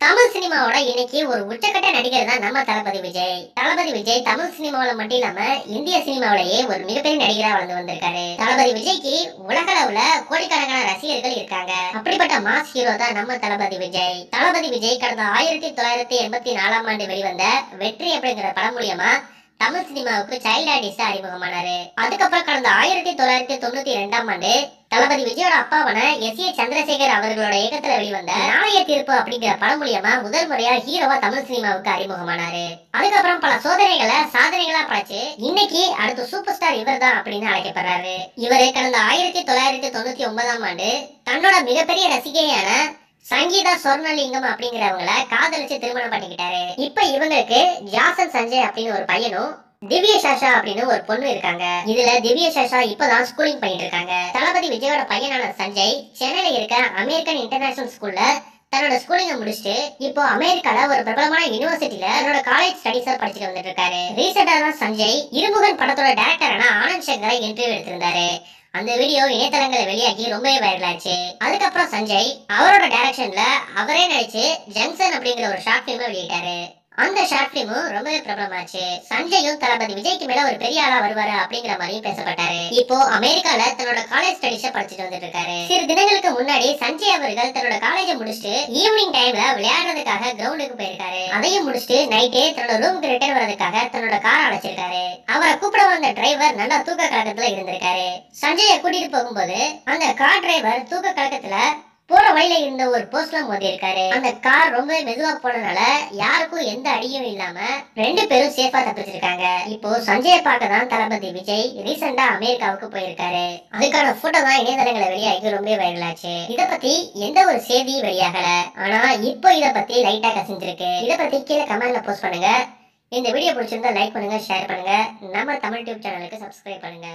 தமிழ் சினிமாவோட இன்னைக்கு ஒரு உச்சக்கட்ட நடிகர் தான் நம்ம தளபதி விஜய். தளபதி விஜய் தமிழ் சினிமாவில மட்டும் இல்லாம இந்திய சினிமாவிலேயே ஒரு மிகப்பெரிய நடிகரா வளர்ந்து வந்திருக்காரு. தளபதி விஜய்க்கு உலக அளவுல கோடிக்கணக்கான ரசிகர்கள் இருக்காங்க. அப்படிப்பட்ட மாஸ் ஹீரோ தான் நம்ம தளபதி விஜய். தளபதி விஜய் கடந்த ஆயிரத்தி தொள்ளாயிரத்தி எண்பத்தி நாலாம் ஆண்டு வெளிவந்த வெற்றி அப்படிங்கிற படம் மூலியமா தமிழ் சினிமாவுக்கு சைல்ட் ஆர்டிஸ்ட் அறிமுகமானாரு. அதுக்கப்புறம் கடந்த ஆயிரத்தி தொள்ளாயிரத்தி தொண்ணூத்தி ரெண்டாம் ஆண்டு தளபதி விஜயோட அப்பாவான எஸ் ஏ சந்திரசேகர் அவர்களோட இயக்கத்துல வெளிவந்த நாளைய தீர்ப்பு அப்படிங்கிற படம் மூலியமா முதல் முறையா ஹீரோவா தமிழ் சினிமாவுக்கு அறிமுகமானாரு. அதுக்கப்புறம் பல சோதனைகளை சாதனைகளா படைச்சு இன்னைக்கு அடுத்த சூப்பர் ஸ்டார் இவர் தான் அப்படின்னு அழைக்கப்படுறாரு. இவரு கடந்த ஆயிரத்தி தொள்ளாயிரத்தி தொண்ணூத்தி ஒன்பதாம் ஆண்டு தன்னோட மிகப்பெரிய ரசிகையான சங்கீதா சொர்ணலிங்கம் அப்படிங்கிறவங்கள காதலிச்சு திருமணம் பண்ணிக்கிட்டாரு. இப்ப இவங்களுக்கு ஜாசன் சஞ்சய் அப்படின்னு ஒரு பையனும் திவ்ய சாஷா அப்படின்னு ஒரு பொண்ணு இருக்காங்க. இதுல திவ்ய சாஷா இப்பதான் ஸ்கூலிங் பண்ணிட்டு இருக்காங்க தளபதி விஜயோட பையனான சஞ்சய் சென்னையில இருக்க அமெரிக்கன் இன்டர்நேஷனல் ஸ்கூல்ல தன்னோட ஸ்கூலிங்க முடிச்சுட்டு இப்போ அமெரிக்கால ஒரு பிரபலமான யூனிவர்சிட்டியில தன்னோட காலேஜ் ஸ்டடிஸ படிச்சுட்டு வந்துட்டு இருக்காரு ரீசெண்டா தான் சஞ்சய் இருமுகன் படத்தோட டேரக்டரான ஆனந்த் சங்கரை இன்டர்வியூ எடுத்திருந்தாரு. அந்த வீடியோ இணையதளங்களை வெளியாகி ரொம்பவே வைரல் ஆச்சு. அதுக்கப்புறம் சஞ்சய் அவரோட டைரக்ஷன்ல அவரே நடிச்சு ஜங்ஷன் அப்படிங்கிற ஒரு ஷார்ட் பிலிம் வெளியிட்டாரு. அந்த ஷார்ட் பிலிமும் ரொம்பவே பிரபலமாச்சு. சஞ்சயும் தளபதி விஜய்க்கு மேல ஒரு பெரிய ஆளா வருவாரு அப்படிங்கிற மாதிரியும் பேசப்பட்டாரு. இப்போ அமெரிக்கால தன்னோட காலேஜ் ஸ்டடிஸ படிச்சுட்டு வந்துட்டு இருக்காரு சில தினங்களுக்கு முன்னாடி சஞ்சய் அவர்கள் தன்னோட காலேஜ முடிச்சுட்டு ஈவினிங் டைம்ல விளையாடுறதுக்காக கிரவுண்டுக்கு போயிருக்காரு. அதையும் முடிச்சுட்டு நைட்டே தன்னோட ரூமுக்கு ரிட்டர்ன் வர்றதுக்காக தன்னோட கார் அழைச்சிருக்காரு. அவரை கூப்பிட வந்த டிரைவர் நல்லா தூக்க கலக்கத்துல இருந்திருக்காரு. சஞ்சய கூட்டிட்டு போகும்போது அந்த கார் டிரைவர் தூக்க கலக்கத்துல போற வழியில இருந்த ஒரு போஸ்ட்ல மோதிருக்காரு அந்த கார் ரொம்ப மெதுவா போனதுனால யாருக்கும் எந்த அடியும் இல்லாம ரெண்டு பேரும் சேஃபா தப்பிச்சிருக்காங்க. இப்போ சஞ்சய பார்க்க தான் தளபதி விஜய் ரீசெண்டா அமெரிக்காவுக்கு போயிருக்காரு. அதுக்கான போட்டோ தான் இணையதளங்களை வெளியாகி ரொம்ப வைரல் ஆச்சு. இத பத்தி எந்த ஒரு செய்தியும் வெளியாகல. ஆனா இப்போ இத பத்தி லைட்டா கசிஞ்சிருக்கு. இத பத்தி கீழே கமெண்ட்ல போஸ்ட் பண்ணுங்க. இந்த வீடியோ பிடிச்சிருந்தா லைக் பண்ணுங்க ஷேர் பண்ணுங்க. நம்ம தமிழ் டியூப் சேனலுக்கு சப்ஸ்கிரைப் பண்ணுங்க.